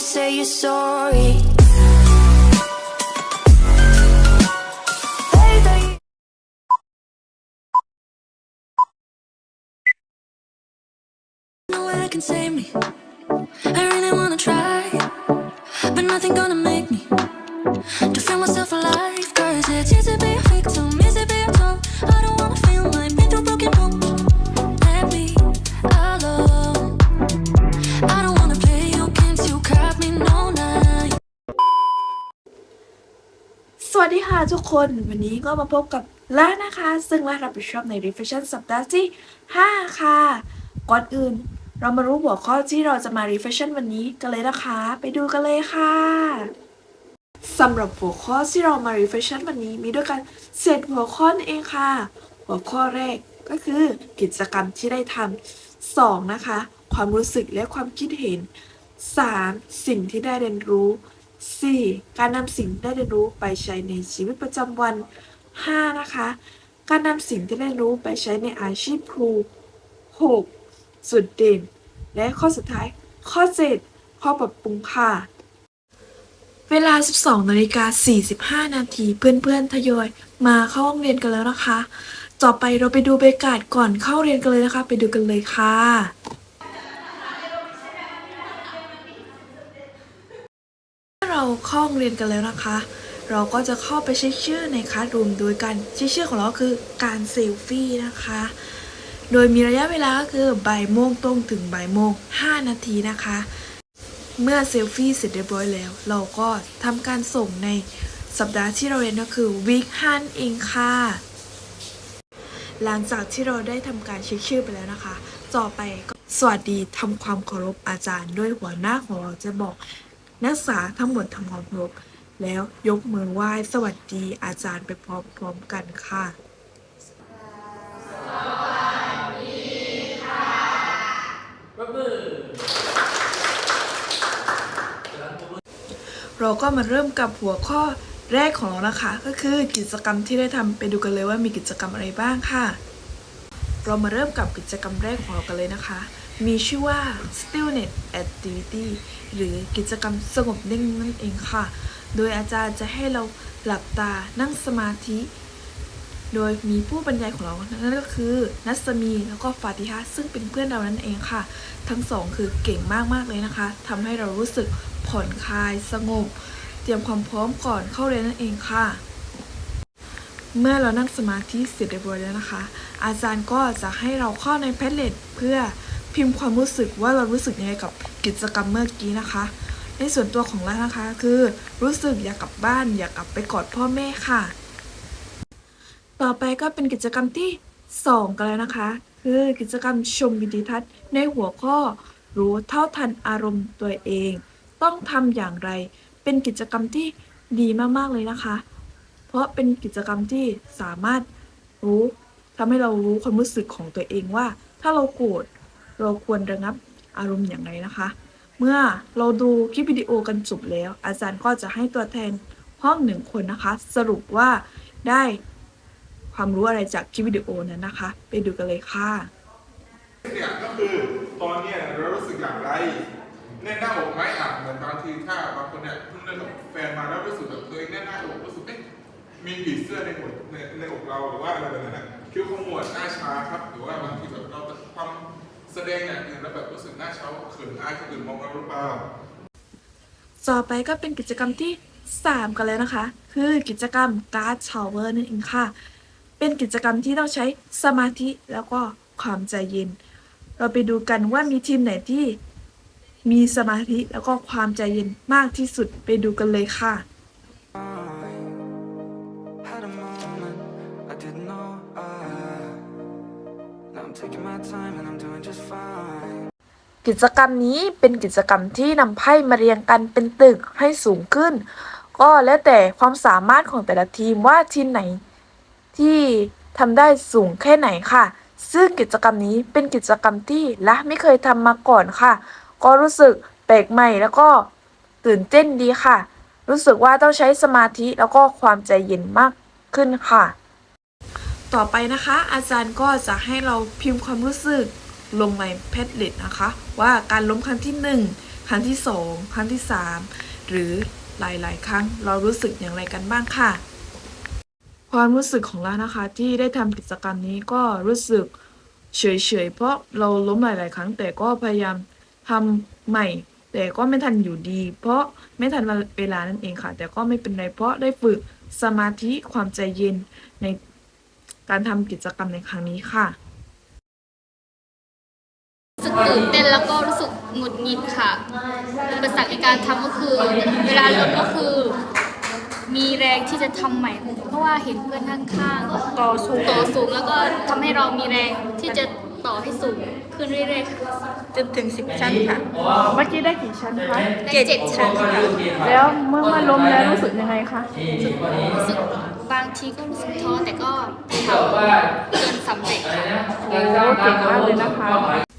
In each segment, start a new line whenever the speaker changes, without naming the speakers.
say you're sorry. No way can save me. I really wanna try, but nothing gonna make me to feel myself alive. Cause it's easy to be
ดีค่ะทุกคนวันนี้ก็มาพบกับล่านะคะ ซึ่งล่ารับผิดชอบใน Reflection สัปดาห์ที่ 5 ค่ะ ก่อนอื่น เรามารู้หัวข้อที่เราจะมา Reflection วันนี้กันเลยนะคะ ไปดูกันเลยค่ะสำหรับหัวข้อที่เรามา Reflection วันนี้มีด้วยกันเศษหัวข้อเองค่ะ หัวข้อแรกก็คือกิจกรรมที่ได้ทำสองนะคะ ความรู้สึกและความคิดเห็น 3. สิ่งที่ได้เรียนรู้ 4. การนำสิ่งที่ได้เรียนรู้ไปใช้ในชีวิตประจำวัน 5. นะคะ การนำสิ่งที่ได้เรียนรู้ไปใช้ในอาชีพครู 6. จุดเด่น และข้อสุดท้าย ข้อ 7 ข้อปรับปรุงค่ะ เวลา 12นาฬิกา45 นาทีเพื่อนๆ ทยอยมาเข้าห้องเรียนกันแล้วนะคะ ต่อไปเราไปดูบรรยากาศก่อนเข้าเรียนกันเลยนะคะ ไปดูกันเลยค่ะ เข้าห้องเรียนกันแล้วนะคะ เราก็จะเข้าไปเช็คชื่อในคลาสรูมโดยการเช็คชื่อของเราคือการเซลฟี่นะคะ โดยมีระยะเวลาก็คือบ่ายโมงตรงถึงบ่ายโมง5นาทีนะคะ เมื่อเซลฟี่เสร็จเรียบร้อยแล้ว เราก็ทำการส่งในสัปดาห์ที่เราเรียนก็คือวีคฮันเองค่ะหลังจากที่เราได้ทำการเช็คชื่อไปแล้วนะคะ ต่อไปก็สวัสดีทำความเคารพอาจารย์ด้วยหัวหน้าของเราจะบอก นักศึกษาทั้งหมดทำความเคารพแล้วยกมือไหว้สวัสดีอาจารย์ไปพร้อมๆกันค่ะเราก็มาเริ่มกับหัวข้อแรกของเรานะคะ ก็คือกิจกรรมที่ได้ทำไปดูกันเลยว่ามีกิจกรรมอะไรบ้างค่ะ เรามาเริ่มกับกิจกรรมแรกของเรากันเลยนะคะ มีชื่อว่า stillness activity หรือกิจกรรมสงบนิ่งนั่นเองค่ะ โดยอาจารย์จะให้เราหลับตานั่งสมาธิ โดยมีผู้บรรยายของเรา นั่นก็คือ นัสมีแล้วก็ฟาติฮะซึ่งเป็นเพื่อนเรานั่นเองค่ะ ทั้งสองคือเก่งมากๆเลยนะคะทำให้เรารู้สึกผ่อนคลายสงบ เตรียมความพร้อมก่อนเข้าเรียนนั่นเองค่ะเมื่อเรานั่งสมาธิเสร็จเรียบร้อยแล้วนะคะ อาจารย์ก็จะให้เราเข้าในแพทเลตเพื่อ พิมพ์ความรู้สึกว่าเรารู้สึกยังไงกับกิจกรรมเมื่อกี้นะคะ ในส่วนตัวของเรานะคะคือรู้สึกอยากกลับบ้านอยากกลับไปกอดพ่อแม่ค่ะ ต่อไปก็เป็นกิจกรรมที่ 2 กันแล้วนะคะ คือกิจกรรมชมวิดีทัศน์ในหัวข้อ รู้เท่าทันอารมณ์ตัวเอง ต้องทำอย่างไร เป็นกิจกรรมที่ดีมากๆเลยนะคะ เพราะเป็นกิจกรรมที่สามารถรู้ทำให้เรารู้ความรู้สึกของตัวเองว่า ถ้าเราโกรธ เราควรระงับอารมณ์อย่างไรนะคะ เมื่อเราดูคลิปวิดีโอกันจบแล้ว อาจารย์ก็จะให้ตัวแทนห้องหนึ่งคนนะคะ สรุปว่าได้ความรู้อะไรจากคลิปวิดีโอนั้นนะคะ ไปดูกันเลยค่ะ
เนี่ยก็คือตอนเนี้ยเรารู้สึกอย่างไรแน่นหน้าอกไหมอะเหมือนบางทีถ้าบางคนเนี่ยเพิ่งเลิกกับแฟนมาแล้วรู้สึกแบบตัวเองแน่นหน้าอกรู้สึกเอ๊ะมีผีเสื้อในหัวในในอกเราหรือว่าอะไรแบบนั้นน่ะคิ้วขมวดหน้าชาครับ หรือว่าบางทีแบบเราความ แสดงอย่างอื่นแล้วแบบรู้สึกหน้าเช้าเขินอายคนอื่นมองเราหรือเปล่า
ต่อไปก็เป็นกิจกรรมที่ 3 กันแล้วนะคะ คือกิจกรรมการ์ดชาวเวอร์นั่นเองค่ะ เป็นกิจกรรมที่ต้องใช้สมาธิแล้วก็ความใจเย็น เราไปดูกันว่ามีทีมไหนที่มีสมาธิแล้วก็ความใจเย็นมากที่สุดไปดูกันเลยค่ะ กิจกรรมนี้เป็นกิจกรรมที่นำไพ่มาเรียงกันเป็นตึกให้สูงขึ้น ก็แล้วแต่ความสามารถของแต่ละทีมว่าทีมไหน ที่ทำได้สูงแค่ไหนค่ะ ซึ่งกิจกรรมนี้เป็นกิจกรรมที่ละไม่เคยทำมาก่อนค่ะ ก็รู้สึกแปลกใหม่แล้วก็ตื่นเต้นดีค่ะ รู้สึกว่าต้องใช้สมาธิแล้วก็ความใจเย็นมากขึ้นค่ะ ต่อไปนะคะ อาจารย์ก็จะให้เราพิมพ์ความรู้สึก ลงในแพทเล็ตนะคะ ว่าการล้มครั้งที่ 1 ครั้งที่สองครั้งที่สามหรือหลาย ๆ ครั้งเรารู้สึกอย่างไรกันบ้างค่ะ ความรู้สึกของเรานะคะที่ได้ทำกิจกรรมนี้ก็รู้สึกเฉย ๆ เพราะเราล้มหลาย ๆ ครั้ง แต่ก็พยายามทำใหม่ แต่ก็ไม่ทันอยู่ดี เพราะไม่ทันเวลานั่นเองค่ะ แต่ก็ไม่เป็นไรเพราะได้ฝึกสมาธิความใจเย็นในการทำกิจกรรมในครั้งนี้ค่ะ
สึกตื่นเต้นแล้วก็รู้สึกหงุดหงิดค่ะอุปสรรคในการทำก็คือ เวลาล้มก็คือ มีแรงที่จะทำใหม่ เพราะว่าเห็นเพื่อนข้างๆต่อสูงต่อสูงแล้วก็ทำให้เรามีแรงที่จะต่อให้สูงขึ้นเรื่อยๆค่ะ
จนถึงสิบชั้นค่ะ
เมื่อกี้ได้กี่ชั้นคะ
ได้เจ็ดชั้นค่ะ
แล้วเมื่อมาล้มแล้วรู้สึกยังไงคะ
รู้สึกบางทีก็รู้สึกท้อแต่ก็ทำจนสำเร็จค่ะ
โอ้เก่งมากเลยนะคะ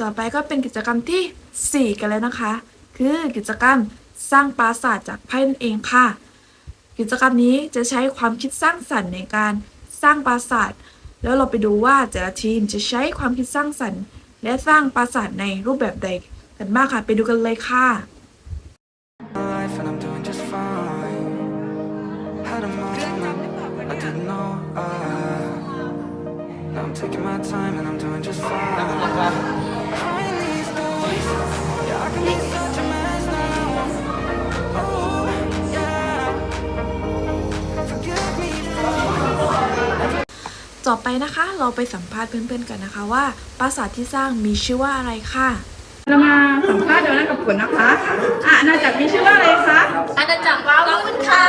ต่อไปก็เป็นกิจกรรมที่ 4 กันแล้วนะคะ คือกิจกรรมสร้างปราสาทจากไพ่นั่นเองค่ะ กิจกรรมนี้จะใช้ความคิดสร้างสรรค์ในการสร้างปราสาท แล้วเราไปดูว่าแต่ละทีมจะใช้ความคิดสร้างสรรค์ และสร้างปราสาทในรูปแบบใดกันบ้างค่ะ ไปดูกันเลยค่ะ
I'm taking my time and I'm doing just fine. Crying these days, yeah, I can be such a mess now. Oh, yeah. Forgive me for
ต่อไปนะคะเราไปสัมภาษณ์เพื่อนๆกันนะคะว่าปราสาทที่สร้างมีชื่อว่าอะไรค่ะ
เรามาสัมภาษณ์เดี๋ยวนั้นกับผลนะคะ อะอาณาจักรมีชื่อว่าอะไรคะ
อาณาจักรว้าวรุ่นค่ะ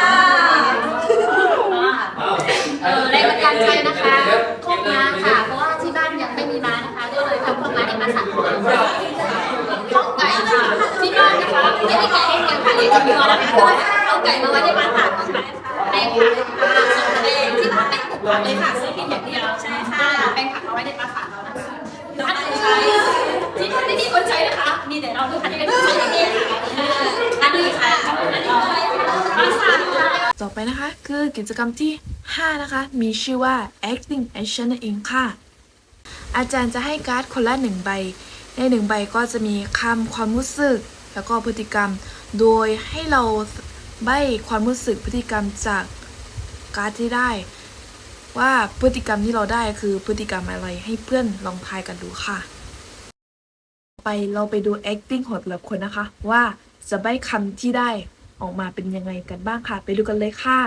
กับวัวนะคะก็เอาไก่มาไว้ในปราสาทนะคะแปลงผักค่ะส่งแปลงที่บ้านเป็นปลูกผักเลยค่ะซื้อกินอย่างเดียวใช่ค่ะแปลงผักเอาไว้ในปราสาทเรานะคะท่านใช้ที่ท่านไม่มีคนใช้นะคะ มีแต่เราด้วยค่ะที่เป็นคนใช้อย่างนี้ค่ะอันนี้ค่ะอันนี้ปราสาทค่ะ
ต่อไปนะคะ คือกิจกรรมที่ 5 นะคะ มีชื่อว่า acting action นั่นเองค่ะ อาจารย์จะให้การ์ดคนละหนึ่งใบ ในหนึ่งใบก็จะมีคำความรู้สึก แล้วก็พฤติกรรม โดยให้เราใบความรู้สึกพฤติกรรมจากการ์ดที่ได้ ว่าพฤติกรรมที่เราได้คือพฤติกรรมอะไรให้เพื่อนลองทายกันดูค่ะ ไปเราไปดู acting ของแต่ละคนนะคะ ว่าจะใบคำที่ได้ออกมาเป็นยังไงกันบ้างค่ะ ไปดูกันเลยค่ะ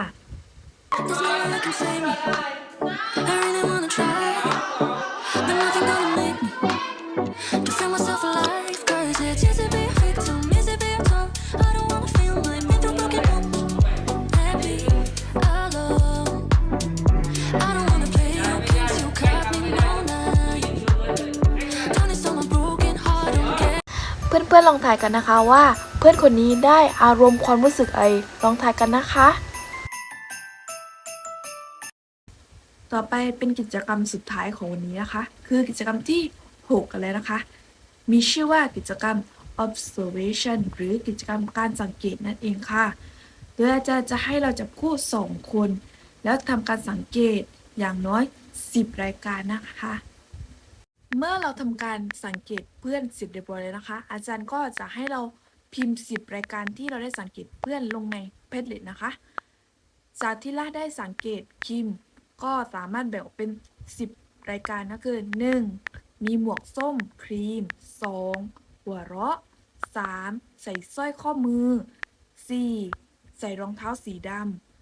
เพื่อนๆลองทายกันนะคะว่า เพื่อนคนนี้ได้อารมณ์ความรู้สึกอะไรลองทายกันนะคะ ต่อไปเป็นกิจกรรมสุดท้ายของวันนี้นะคะ คือกิจกรรมที่ 6 กันแล้วนะคะ มีชื่อว่ากิจกรรม observation หรือกิจกรรมการสังเกตนั่นเองค่ะ โดยอาจารย์จะให้เราจับคู่ 2 คน แล้วทำการสังเกตอย่างน้อย 10 รายการนะคะ เมื่อเราทำการสังเกตเพื่อน 10เรียบร้อยแล้วนะคะ อาจารย์ก็จะให้เราพิมพ์ 10 รายการที่เราได้สังเกตเพื่อนลงในเพจเลตนะคะ จากที่ล่าได้สังเกตคิม ก็สามารถแบ่งออกเป็น 10 รายการนะคือ 1. มีหมวกส้มครีม 2. หัวเราะ 3. ใส่สร้อยข้อมือ 4. ใส่รองเท้าสีด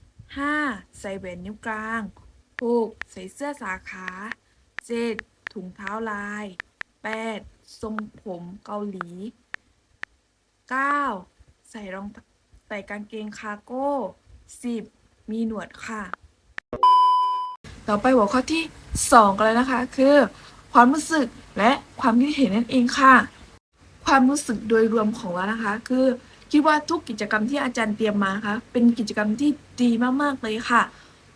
ำ 5. ใส่แหวนนิ้วกลาง 6. ใส่เสื้อสาขา 7. ถุงเท้าลาย 8. ทรงผมเกาหลี 9. ใส่รองใส่กางเกงคาร์โก้ 10. มีหนวดค่ะ ต่อไปหัวข้อที่ 2 กันเลยนะคะ คือ ความรู้สึกและความคิดเห็นนั่นเองค่ะ ความรู้สึกโดยรวมของเรานะคะ คือคิดว่าทุกกิจกรรมที่อาจารย์เตรียมมาคะเป็นกิจกรรมที่ดีมากๆเลยค่ะ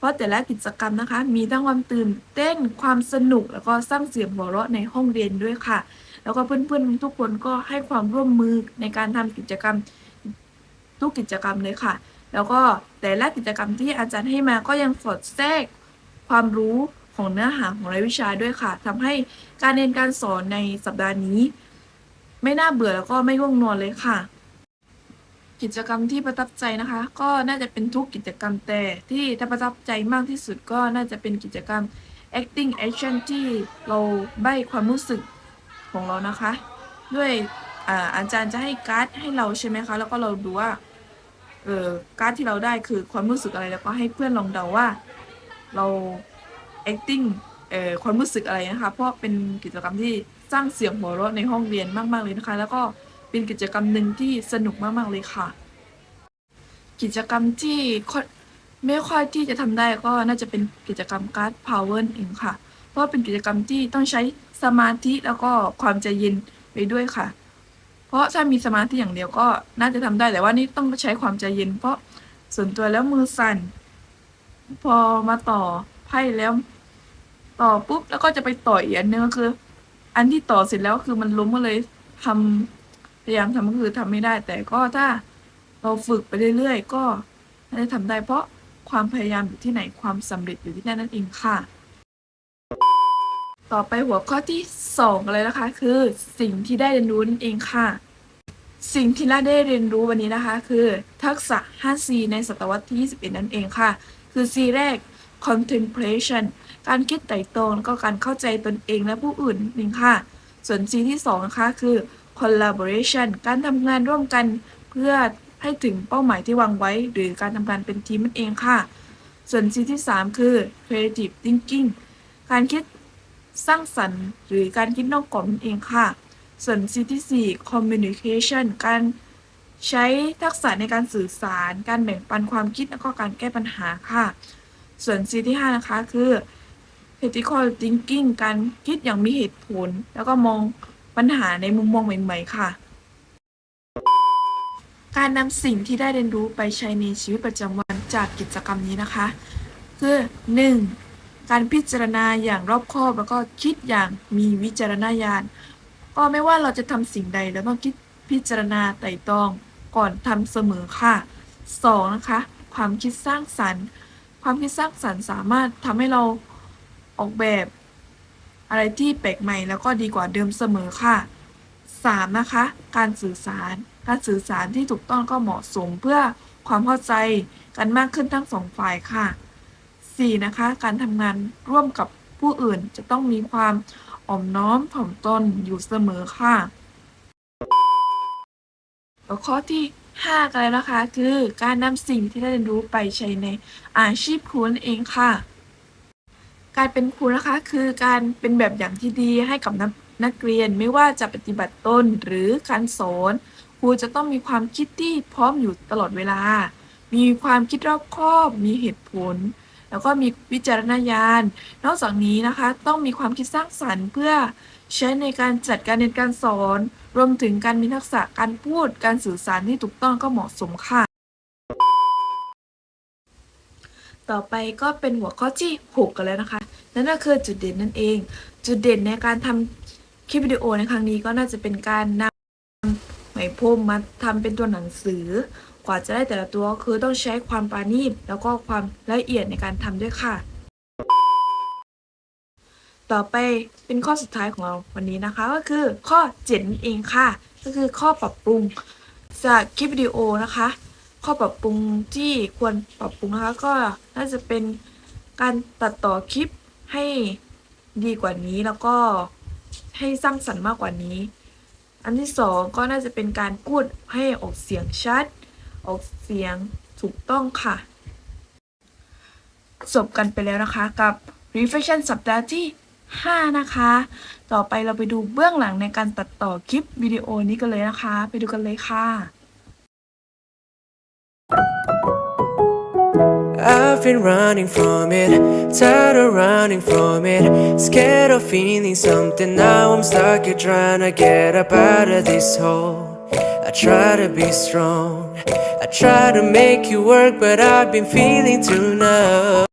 ราะแต่ละกิจกรรมนะคะ มีทั้งความตื่นเต้นความสนุกแล้วก็สร้างเสียงหัวเราะในห้องเรียนด้วยค่ะ แล้วก็เพื่อนๆทุกคนก็ให้ความร่วมมือในการทำกิจกรรมทุกกิจกรรมเลยค่ะ แล้วก็แต่ละกิจกรรมที่อาจารย์ให้มาก็ยังสอดแทรกความรู้ของเนื้อหาของรายวิชาด้วยค่ะทำให้การเรียนการสอนในสัปดาห์นี้ ไม่น่าเบื่อแล้วก็ไม่ง่วงนอนเลยค่ะ กิจกรรมที่ประทับใจนะคะ ก็น่าจะเป็นทุกกิจกรรมแต่ที่ถ้าประทับใจมากที่สุดก็น่าจะเป็นกิจกรรม acting action ที่เราใบ้ความรู้สึกของเรานะคะ ด้วยอาอาจารย์จะให้การ์ดให้เราใช่ไหมคะ แล้วก็เราดูว่าเออการ์ดที่เราได้คือความรู้สึกอะไรแล้วก็ให้เพื่อนลองเดาว่าเรา acting เอ่อความรู้สึกอะไรนะคะ เพราะเป็นกิจกรรมที่สร้างเสียงหัวเราะในห้องเรียนมาก ๆ เลยนะคะ แล้วก็ เป็นกิจกรรมหนึ่งที่สนุกมากๆเลยค่ะ กิจกรรมที่ไม่ค่อยที่จะทำได้ก็น่าจะเป็นกิจกรรมการ์ด power เองค่ะ เพราะเป็นกิจกรรมที่ต้องใช้สมาธิแล้วก็ความใจเย็นไปด้วยค่ะ เพราะถ้ามีสมาธิอย่างเดียวก็น่าจะทำได้แต่ว่านี่ต้องใช้ความใจเย็น เพราะส่วนตัวแล้วมือสั่น พอมาต่อไพ่แล้ว ต่อปุ๊บแล้วก็จะไปต่ออีกอันนึงก็คือ อันที่ต่อเสร็จแล้วคือมันล้มก็เลยทำ พยายามทำก็คือทำไม่ได้ แต่ก็ถ้าเราฝึกไปเรื่อยๆ ก็น่าจะทำได้ เพราะความพยายามอยู่ที่ไหนความสำเร็จอยู่ที่นั่นนั่นเองค่ะ ต่อไปหัวข้อที่สองเลยนะคะ คือสิ่งที่ได้เรียนรู้นั่นเองค่ะ สิ่งที่เราได้เรียนรู้วันนี้นะคะ คือ ทักษะ 5C ในศตวรรษที่ 21 นั่นเองค่ะ คือ C แรก contemplation การคิดไตร่ตรองแล้วก็การเข้าใจตนเองและผู้อื่นนั่นเองค่ะ ส่วน C ที่2นะคะคือ collaboration การทำงานร่วมกันเพื่อให้ถึงเป้าหมายที่วางไว้ หรือการทำงานเป็นทีมนั่นเองค่ะ ส่วน C ที่ 3 คือ creative thinking การคิดสร้างสรรค์ หรือการคิดนอกกรอบนั่นเองค่ะ ส่วน C ที่4 communication การใช้ทักษะในการสื่อสาร การแบ่งปันความคิดแล้วก็การแก้ปัญหาค่ะ ส่วน C ที่5นะคะคือ critical thinking การคิดอย่างมีเหตุผล แล้วก็มอง ปัญหาในมุมมองใหม่ๆค่ะ การนำสิ่งที่ได้เรียนรู้ไปใช้ในชีวิตประจำวันจากกิจกรรมนี้นะคะ คือ 1. การพิจารณาอย่างรอบคอบแล้วก็คิดอย่างมีวิจารณญาณก็ไม่ว่าเราจะทำสิ่งใดเราต้องคิดพิจารณาไตร่ตรองก่อนทำเสมอค่ะ 2. นะคะ ความคิดสร้างสรรค์ ความคิดสร้างสรรค์สามารถทำให้เราออกแบบ อะไรที่แปลกใหม่แล้วก็ดีกว่าเดิมเสมอค่ะ 3. นะคะ การสื่อสาร การสื่อสารที่ถูกต้องก็เหมาะสมเพื่อความเข้าใจกันมากขึ้นทั้งสองฝ่ายค่ะ 4. นะคะ การทำงานร่วมกับผู้อื่นจะต้องมีความอ่อมน้อมถ่อมตนอยู่เสมอค่ะแล้วข้อที่ 5 กันแล้วนะคะ คือการนำสิ่งที่ได้เรียนรู้ไปใช้ในอาชีพครูนั่นเองค่ะ การเป็นครูนะคะ คือการเป็นแบบอย่างที่ดีให้กับนักนักเรียนไม่ว่าจะปฏิบัติตนหรือการสอนครูจะต้องมีความคิดที่พร้อมอยู่ตลอดเวลา มีความคิดรอบคอบมีเหตุผล แล้วก็มีวิจารณญาณ นอกจากนี้นะคะ ต้องมีความคิดสร้างสรรค์เพื่อใช้ในการจัดการเรียนการสอน รวมถึงการมีทักษะการพูด การสื่อสารที่ถูกต้องก็เหมาะสมค่ะ ต่อไปก็เป็นหัวข้อที่6กันแล้วนะคะ นั่นก็คือจุดเด่นนั่นเอง จุดเด่นในการทำคลิปวิดีโอในครั้งนี้ก็น่าจะเป็นการนำไหมพรมมาทำเป็นตัวหนังสือ กว่าจะได้แต่ละตัวก็คือต้องใช้ความปราณีตแล้วก็ความละเอียดในการทำด้วยค่ะ ต่อไปเป็นข้อสุดท้ายของเราวันนี้นะคะ ก็คือข้อ7นั่นเองค่ะ ก็คือข้อปรับปรุงจากคลิปวิดีโอนะคะ ข้อปรับปรุงที่ควรปรับปรุงนะคะก็น่าจะเป็นการตัดต่อคลิปให้ดีกว่านี้แล้วก็ให้สร้างสรรค์มากกว่านี้ อันที่สองก็น่าจะเป็นการพูดให้ออกเสียงชัด ออกเสียงถูกต้องค่ะจบกันไปแล้วนะคะกับ Reflection สัปดาห์ที่ 5 นะคะ ต่อไปเราไปดูเบื้องหลังในการตัดต่อคลิปวิดีโอนี้กันเลยนะคะ ไปดูกันเลยค่ะ
I've been running from it, tired of running from it. Scared of feeling something, now I'm stuck here trying to get up out of this hole. I try to be strong, I try to make you work, but I've been feeling too numb.